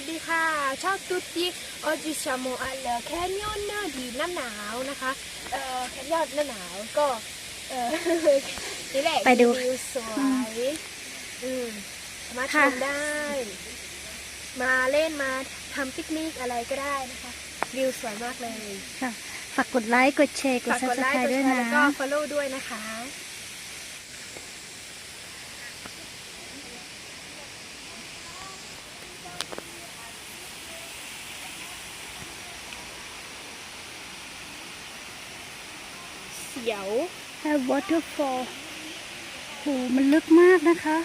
วัสดีค่ะ ชอบตุ๊ติโอจิชาโมอันเลแคนยอนหน้าดีหน้าหนาวนะคะเอ่อแคนยอนหน้าหนาวก็เออนี่แหละไปดูวิวสวยอืมสามารถชค่ะมได้ มาเล่นมาทำปิกนิกอะไรก็ได้นะคะ วิวสวยมากเลยค่ะฝากกดไลค์กดแชร์กดฝากซับกดสไลไครค์กดต์ด้วยแชร์นะแล้วก็ follow ด้วยนะคะ เสียวแ a waterfall โหมันลึกมากนะคะ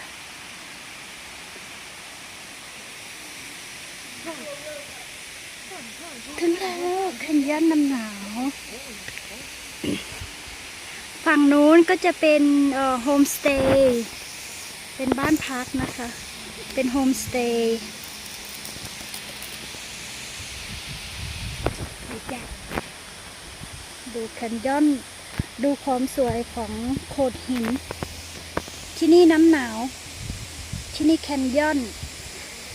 ถึงแล้วแคนยอนน้ำหนาว ฝั่งนู้นก็จะเป็นโฮมสเตย์เป็นบ้านพักนะคะ เป็นโฮมสเตย์ดูแคนยอน ดูความสวยของโขดหิน ที่นี่น้ำหนาว ที่นี่แคนยอน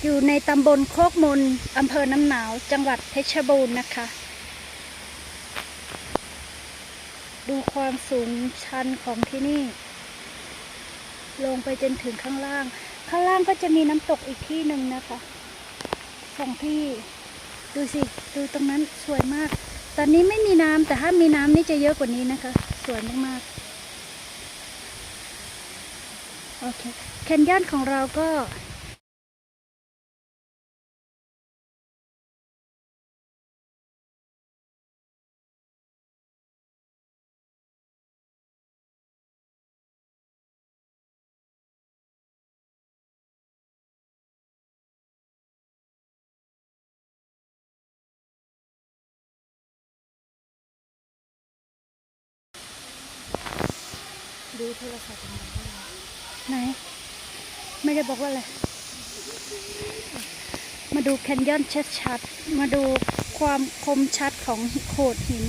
อยู่ในตำบลโคกมนอำเภอน้ำหนาว จังหวัดเพชรบูรณ์นะคะ ดูความสูงชันของที่นี่ ลงไปจนถึงข้างล่าง ข้างล่างก็จะมีน้ำตกอีกที่หนึ่งนะคะสองที่ ดูสิ ดูตรงนั้นสวยมาก ตอนนี้ไม่มีน้ำแต่ถ้ามีน้ำนี่จะเยอะกว่านี้นะคะ สวยมากๆ โอเค แคนยอนของเราก็ ดูโทรศัพท์ไหน ไม่ได้บอกว่าอะไร มาดูแคนยอนชัดๆ มาดูความคมชัดของโขดหิน